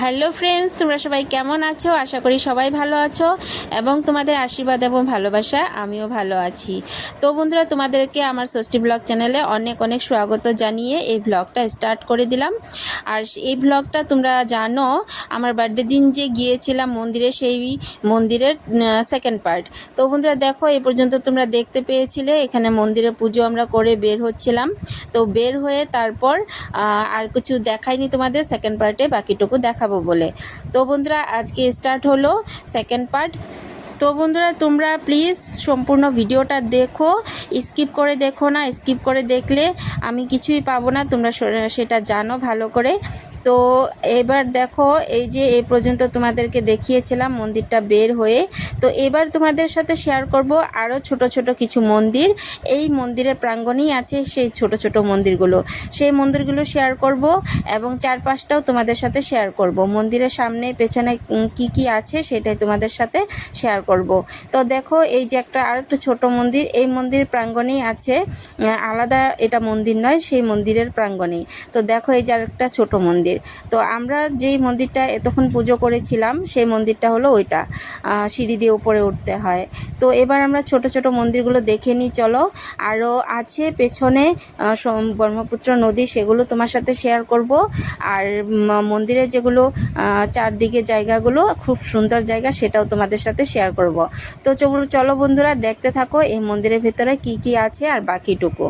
Hello friends, তোমরা সবাই কেমন আছো? আশা করি সবাই ভালো আছো এবং তোমাদের আশীর্বাদ এবং ভালোবাসা আমিও ভালো আছি। তো বন্ধুরা, তোমাদেরকে আমার ষষ্ঠী ব্লগ চ্যানেলে অনেক অনেক স্বাগত জানিয়ে এই ব্লগটা স্টার্ট করে দিলাম। আর এই ব্লগটা তোমরা জানো, আমার বার্থডে দিন যে গিয়েছিলাম মন্দিরে, সেই মন্দিরের সেকেন্ড পার্ট তো বন্ধুরা, দেখো এই পর্যন্ত তোমরা দেখতে পেয়েছিলে, এখানে মন্দিরে পুজো আমরা করে বের হচ্ছিলাম। তো বের হয়ে তারপর আর কিছু দেখাইনি তোমাদের সেকেন্ড পার্টে বাকিটুকু দেখাবো বলে। তো বন্ধুরা, আজকে স্টার্ট হলো সেকেন্ড পার্ট তো বন্ধুরা, তোমরা প্লিজ সম্পূর্ণ ভিডিওটা দেখো স্কিপ করে দেখো না স্কিপ করে দেখলে আমি কিছুই পাবো না, তোমরা সেটা জানো ভালো করে। তো এবার দেখো, এই যে এ পর্যন্ত তোমাদেরকে দেখিয়েছিলাম মন্দিরটা বের হয়ে। তো এবার তোমাদের সাথে শেয়ার করব আরও ছোট ছোট কিছু মন্দির। এই মন্দিরের প্রাঙ্গণেই আছে সেই ছোট ছোট মন্দিরগুলো। সেই মন্দিরগুলো শেয়ার করব এবং চারপাশটাও তোমাদের সাথে শেয়ার করব। মন্দিরের সামনে, পেছনে কি কি আছে সেটাই তোমাদের সাথে শেয়ার করব। তো দেখো, এই যে একটা আর একটা ছোটো মন্দির, এই মন্দির প্রাঙ্গণেই আছে আলাদা এটা মন্দির নয়, সেই মন্দিরের প্রাঙ্গণেই। তো দেখো, এই যে আরেকটা ছোট মন্দির। তো আমরা যেই মন্দিরটা এতক্ষণ পুজো করেছিলাম, সেই মন্দিরটা হলো ওইটা সিঁড়ি দিয়ে উপরে উঠতে হয়। তো এবার আমরা ছোট ছোট মন্দিরগুলো দেখে নিই, চলো। আরও আছে পেছনে ব্রহ্মপুত্র নদী, সেগুলো তোমার সাথে শেয়ার করব। আর মন্দিরের যেগুলো চারদিকে জায়গাগুলো, খুব সুন্দর জায়গা, সেটাও তোমাদের সাথে শেয়ার করব। তো চলো বন্ধুরা, দেখতে থাকো এই মন্দিরের ভেতরে কি কি আছে আর বাকিটুকু।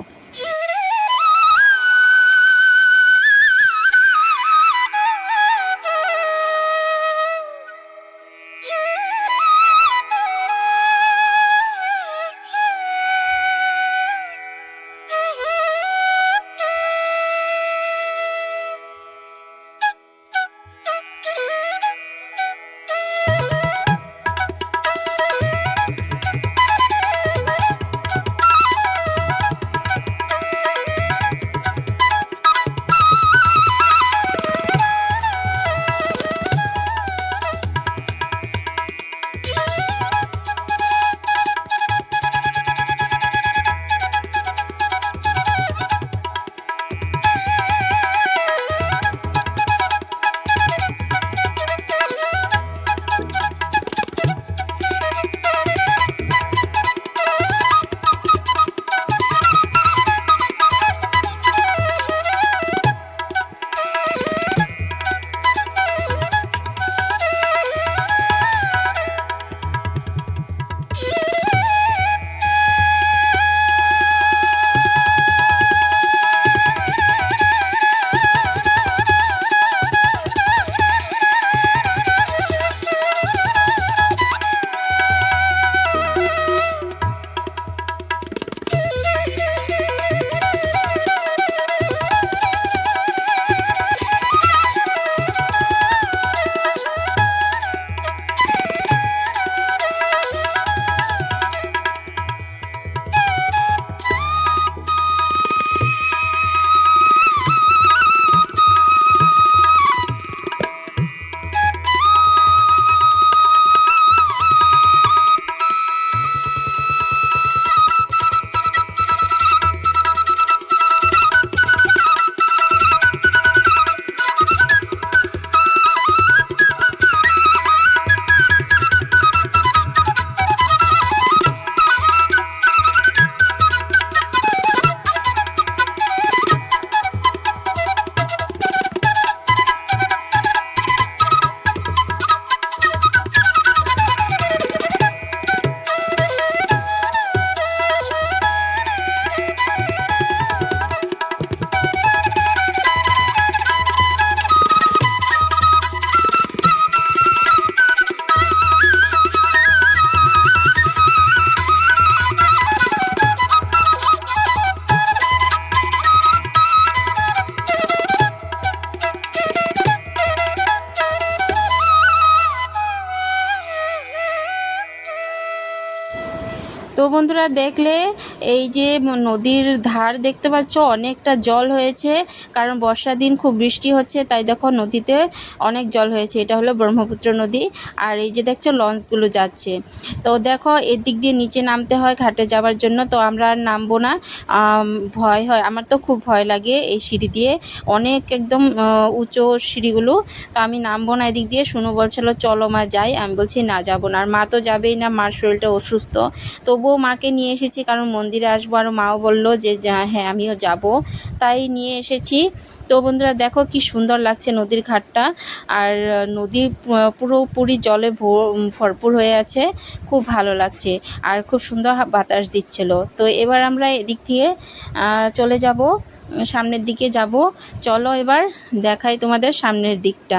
তো বন্ধুরা দেখলে এই যে নদীর ধার দেখতে পাচ্ছ, অনেকটা জল হয়েছে, কারণ বর্ষার দিন খুব বৃষ্টি হচ্ছে, তাই দেখো নদীতে অনেক জল হয়েছে, এটা হলো ব্রহ্মপুত্র নদী। আর এই যে দেখছ লঞ্চগুলো যাচ্ছে। তো দেখো এদিক দিয়ে নিচে নামতে হয় ঘাটে যাওয়ার জন্য, তো আমরা আর নামবো না। ভয় হয়, আমার তো খুব ভয় লাগে এই সিঁড়ি দিয়ে। অনেক একদম উঁচু সিঁড়িগুলো, তো আমি নামবো না এদিক দিয়ে। শুনু বলছিল, চলো মা, যাই। আমি বলছি, না, যাব না। আর মা তো যাবেই না, মার শরীরটা অসুস্থ। তবুও মাকে নিয়ে এসেছি, কারণ মন্দিরে আসব। আর মাও বলল যে হ্যাঁ আমিও যাব। তাই নিয়ে এসেছি। তো বন্ধুরা, দেখো কি সুন্দর লাগছে নদীর ঘাটটা। আর নদী পুরোপুরি জলে ভরপুর হয়ে আছে। খুব ভালো লাগছে। আর খুব সুন্দর বাতাস দিচ্ছিল। তো এবার আমরা এদিক থেকে চলে যাব। সামনের দিকে যাব। চলো এবার দেখাই তোমাদের সামনের দিকটা।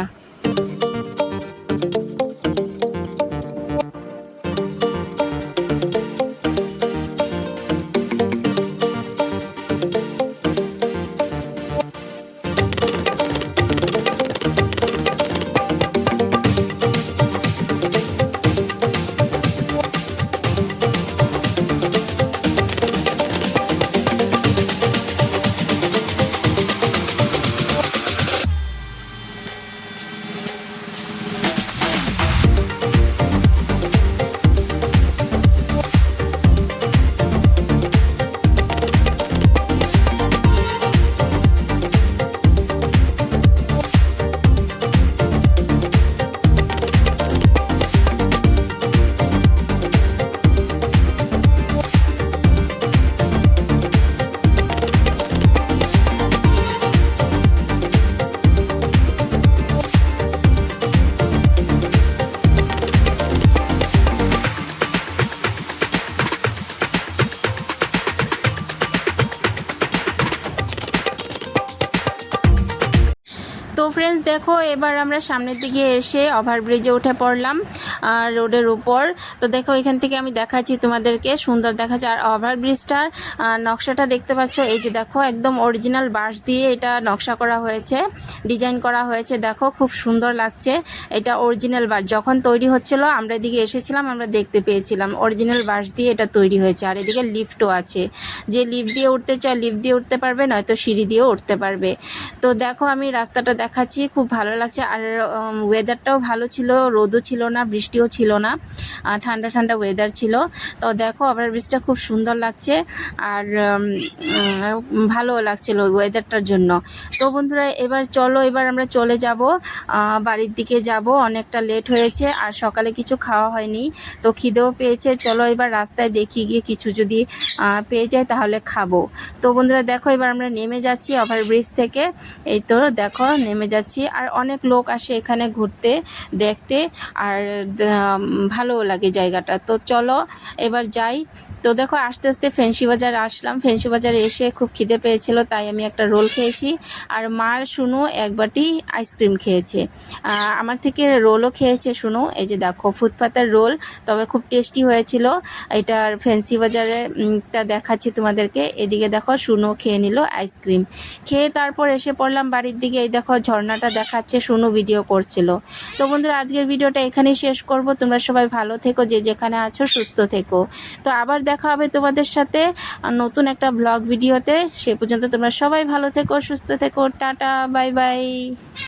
ফ্রেন্ডস দেখো, এবার আমরা সামনের দিকে এসে ওভারব্রিজে উঠে পড়লাম রোডের উপর। তো দেখো, এখান থেকে আমি দেখাচ্ছি তোমাদেরকে, সুন্দর দেখাচ্ছে। আর ওভারব্রিজটার নকশাটা দেখতে পাচ্ছ, এই যে দেখো, একদম অরিজিনাল বাঁশ দিয়ে এটা নকশা করা হয়েছে ডিজাইন করা হয়েছে। দেখো, খুব সুন্দর লাগছে, এটা অরিজিনাল বাঁশ। যখন তৈরি হচ্ছিল, আমরা এদিকে এসেছিলাম, আমরা দেখতে পেয়েছিলাম অরিজিনাল বাঁশ দিয়ে এটা তৈরি হয়েছে। আর এদিকে লিফটও আছে। যে লিফট দিয়ে উঠতে চায় লিফট দিয়ে উঠতে পারবে, নয়তো সিঁড়ি দিয়েও উঠতে পারবে। তো দেখো, আমি রাস্তাটা দেখাচ্ছি, খুব ভালো লাগছে। আর ওয়েদারটাও ভালো ছিল, রোদও ছিল না, বৃষ্টিও ছিল না ঠান্ডা ঠান্ডা ওয়েদার ছিল। তো দেখো ওভার ব্রিজটা খুব সুন্দর লাগছে, আর ভালো লাগছিল ওয়েদারটার জন্য। তো বন্ধুরা, এবার চলো, এবার আমরা চলে যাব বাড়ির দিকে যাব। অনেকটা লেট হয়েছে, আর সকালে কিছু খাওয়া হয়নি, তো খিদেও পেয়েছে। চলো, এবার রাস্তায় দেখি গিয়ে কিছু যদি পেয়ে যায় তাহলে খাব। তো বন্ধুরা, দেখো, এবার আমরা নেমে যাচ্ছি ওভারব্রিজ থেকে। এই তো, দেখো, নেমে যাচ্ছি আর অনেক লোক আসে এখানে ঘুরতে, দেখতে আর ভালো ভালোও লাগে জায়গাটা। তো চলো, এবার যাই। তো দেখো, আস্তে আস্তে ফেন্সি বাজার আসলাম। ফেন্সি বাজারে এসে খুব খিদে পেয়েছিল, তাই আমি একটা রোল খেয়েছি। আর মার শুনু এক বাটি আইসক্রিম খেয়েছে। আমার থেকে রোলও খেয়েছে শুনু। এই যে দেখো, ফুটপাতের রোল, তবে খুব টেস্টি হয়েছিল। এটার ফেন্সি বাজারে তা দেখাচ্ছি তোমাদেরকে। এদিকে দেখো, শুনু খেয়ে নিল আইসক্রিম। খেয়ে তারপর এসে পড়লাম বাড়ির দিকে। এই দেখো, ঝর্ণাটা দেখাচ্ছে, শুনু ভিডিও করছিল। তো বন্ধুরা, আজকের ভিডিওটা এখানেই শেষ করব। তোমরা সবাই ভালো থেকো, যে যেখানে আছো, সুস্থ থেকো। তো আবার দেখা হবে তোমাদের সাথে। আর নতুন একটা ব্লগ ভিডিওতে। সে পর্যন্ত তোমরা সবাই ভালো থেকো, সুস্থ থেকো, টাটা বাই বাই